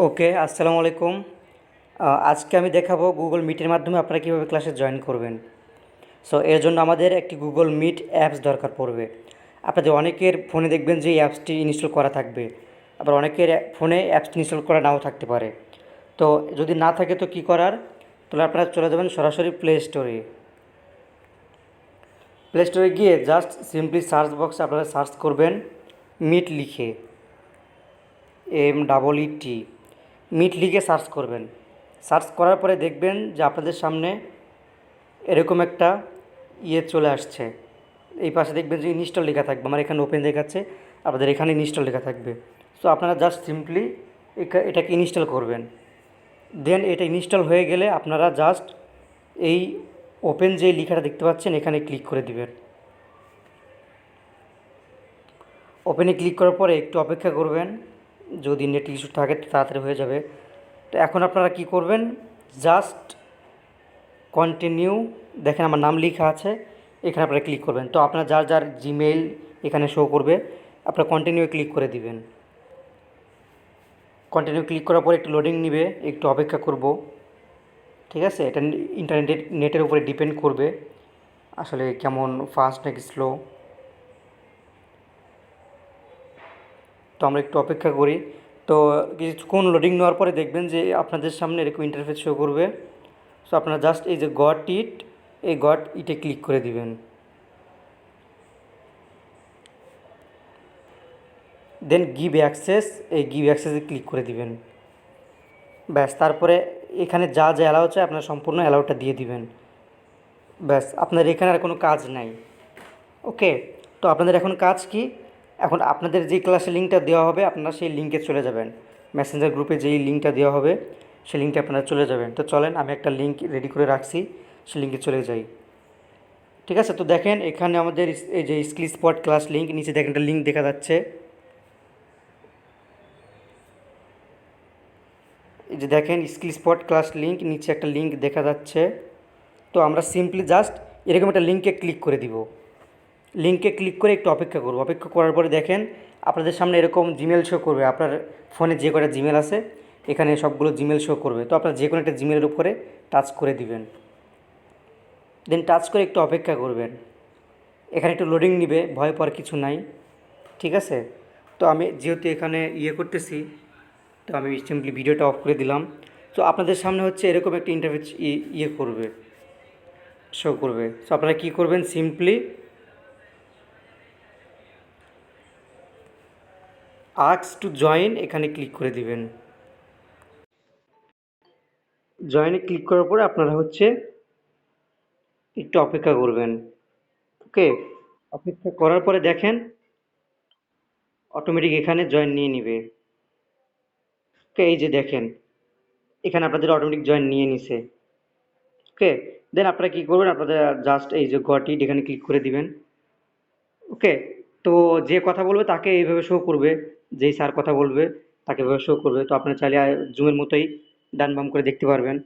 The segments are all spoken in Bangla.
ওকে, আসসালামু আলাইকুম। আজকে আমি দেখাবো গুগল মিটের মাধ্যমে আপনারা কীভাবে ক্লাসে জয়েন করবেন। সো এর জন্য আমাদের একটি গুগল মিট অ্যাপস দরকার পড়বে। আপনাদের অনেকের ফোনে দেখবেন যে এই অ্যাপসটি ইনস্টল করা থাকবে। আবার অনেকের ফোনে অ্যাপসটি ইনস্টল করা নাও থাকতে পারে। তো, যদি না থাকে তো কী করার? তাহলে আপনারা চলে যাবেন সরাসরি প্লে স্টোরে প্লে স্টোরে গিয়ে জাস্ট সিম্পলি সার্চ বক্সে আপনারা সার্চ করবেন মিট লিখে। M double E T meet লিখে সার্চ করবেন। সার্চ করার পরে দেখবেন যে আপনাদের সামনে এরকম একটা ইয়ে চলে আসছে। এই পাশে দেখবেন যে ইনস্টল লেখা থাকবে। আমার এখানে ওপেন দেখাচ্ছে, আপনাদের এখানে ইনস্টল লেখা থাকবে। সো আপনারা জাস্ট সিম্পলি এটাকে ইনস্টল করবেন। দেন এটা ইনস্টল হয়ে গেলে আপনারা জাস্ট এই ওপেন যে লেখাটা দেখতে পাচ্ছেন, এখানে ক্লিক করে দিবেন। ওপেনে ক্লিক করার পরে একটু অপেক্ষা করবেন। যদি নেট ইস্যু থাকে তাড়াতাড়ি হয়ে যাবে, তো এখন আপনারা কি করবেন? জাস্ট কন্টিনিউ দেখেন আমার নাম লেখা আছে, এখানে আপনারা ক্লিক করবেন। তো আপনার যার যার জিমেইল এখানে শো করবে, আপনারা কন্টিনিউ ক্লিক করে দিবেন। কন্টিনিউ ক্লিক করার পর একটু লোডিং নিবে, একটু অপেক্ষা করব। ঠিক আছে? এটা ইন্টারনেটের নেটের উপরে ডিপেন্ড করবে। আসলে কেমন ফাস্ট নাকি স্লো তো আমরা একটু অপেক্ষা করি। তো কিছুক্ষণ লোডিং নেওয়ার পরে দেখবেন যে আপনাদের সামনে এরকম ইন্টারফেস শো করবে। সো আপনারা জাস্ট এই যে গট ইট এই গট ইটে ক্লিক করে দিবেন। দেন গিভ অ্যাক্সেস এই গিভ অ্যাক্সেসে ক্লিক করে দিবেন। ব্যাস, তারপরে এখানে যা যা অ্যালাউ চাই আপনার সম্পূর্ণ অ্যালাউটা দিয়ে দিবেন। ব্যাস আপনার এখানে আর কোনো কাজ নাই। ওকে তো আপনাদের এখন কাজ কি? এখন আপনাদের যে ক্লাসের লিঙ্কটা দেওয়া হবে, আপনারা সেই লিঙ্কে চলে যাবেন। মেসেঞ্জার গ্রুপে যেই লিঙ্কটা দেওয়া হবে, সেই লিঙ্কে আপনারা চলে যাবেন। তো চলেন, আমি একটা লিঙ্ক রেডি করে রাখছি, সেই লিঙ্কে চলে যাই। ঠিক আছে? তো দেখেন, এখানে আমাদের এই যে স্কিল স্পট ক্লাস লিঙ্ক নিচে দেখেন একটা লিঙ্ক দেখা যাচ্ছে। এই যে দেখেন স্কিল স্পট ক্লাস লিঙ্ক নিচে একটা লিঙ্ক দেখা যাচ্ছে। তো আমরা সিম্পলি জাস্ট এরকম একটা লিঙ্কে ক্লিক করে দিব। লিঙ্কে ক্লিক করে একটু অপেক্ষা করব। অপেক্ষা করার পরে দেখেন, আপনাদের সামনে এরকম জিমেল শো করবে। আপনার ফোনে যে কটা জিমেল আছে, এখানে সবগুলো জিমেল শো করবে। তো আপনার যে কোনো একটা জিমেলের উপরে টাচ করে দিবেন। দেন টাচ করে একটু অপেক্ষা করবেন। এখানে একটু লোডিং নিবে, ভয় পাওয়ার কিছু নাই। ঠিক আছে? তো আমি যেহেতু এখানে ইয়ে করতেছি, তো আমি সিম্পলি ভিডিওটা অফ করে দিলাম। তো আপনাদের সামনে হচ্ছে এরকম একটা ইন্টারভিউ ইয়ে করবে শো করবে। সো আপনারা কী করবেন? সিম্পলি আর্টস টু জয়েন এখানে ক্লিক করে দিবেন। জয়েনে ক্লিক করার পরে আপনারা হচ্ছে একটু অপেক্ষা করবেন। ওকে অপেক্ষা করার পরে দেখেন অটোমেটিক এখানে জয়েন নিয়ে নিবে। ওকে এই যে দেখেন, এখানে আপনাদের অটোমেটিক জয়েন নিয়ে নিছে। ওকে দেন আপনারা কী করবেন, আপনাদের জাস্ট এই যে গটি এখানে ক্লিক করে দিবেন। ওকে তো যে কথা বলবে তাকে এইভাবে শো করবে। যেই স্যার কথা বলবে, তাকে এভাবে শো করবে। তো আপনারা চাইলে জুমের মতোই ডান বাম করে দেখতে পারবেন।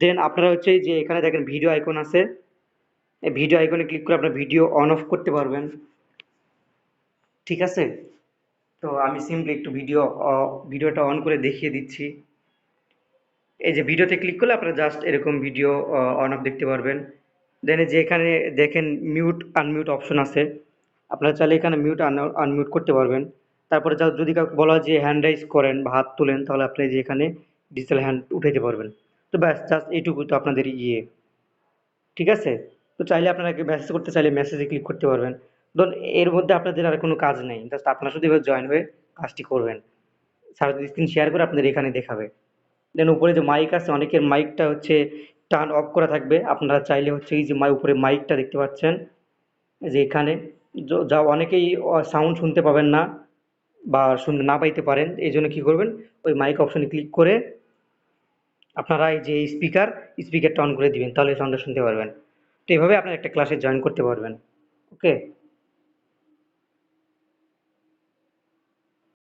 দেন আপনারা হচ্ছে যে এখানে দেখেন ভিডিও আইকন আছে। এই ভিডিও আইকনে ক্লিক করে আপনার ভিডিও অন অফ করতে পারবেন। ঠিক আছে? তো আমি সিম্পলি একটু ভিডিও ভিডিওটা অন করে দেখিয়ে দিচ্ছি। এই যে ভিডিওতে ক্লিক করলে আপনারা জাস্ট এরকম ভিডিও অন অফ দেখতে পারবেন। দেন যে এখানে দেখেন মিউট আনমিউট অপশন আছে। আপনারা চাইলে এখানে মিউট আনমিউট করতে পারবেন। তারপরে যদি বলা হয় যে হ্যান্ড রাইজ করেন বা হাত তোলেন, তাহলে আপনি যে এখানে ডিজিটাল হ্যান্ড উঠাইতে পারবেন। তো ব্যাস জাস্ট এইটুকু তো আপনাদের ইয়ে। ঠিক আছে? তো চাইলে আপনারা মেসেজ করতে চাইলে মেসেজে ক্লিক করতে পারবেন। ধরুন, এর মধ্যে আপনাদের আর কোনো কাজ নেই। জাস্ট আপনারা শুধু এবার জয়েন হয়ে কাজটি করবেন। সারা স্ক্রিন শেয়ার করে আপনাদের এখানে দেখাবে। দেন উপরে যে মাইক আছে, অনেকের মাইকটা হচ্ছে টার্ন অফ করা থাকবে। আপনারা চাইলে হচ্ছে এই যে মাই উপরে মাইকটা দেখতে পাচ্ছেন। যে এখানে, যা অনেকেই সাউন্ড শুনতে পাবেন না। বা শুনতে না পাইতে পারেন, এই জন্য কী করবেন? ওই মাইক অপশনে ক্লিক করে আপনারা এই যে স্পিকার স্পিকারটা অন করে দিবেন, তাহলে সাউন্ডটা শুনতে পারবেন। তো এইভাবে আপনারা একটা ক্লাসে জয়েন করতে পারবেন। ওকে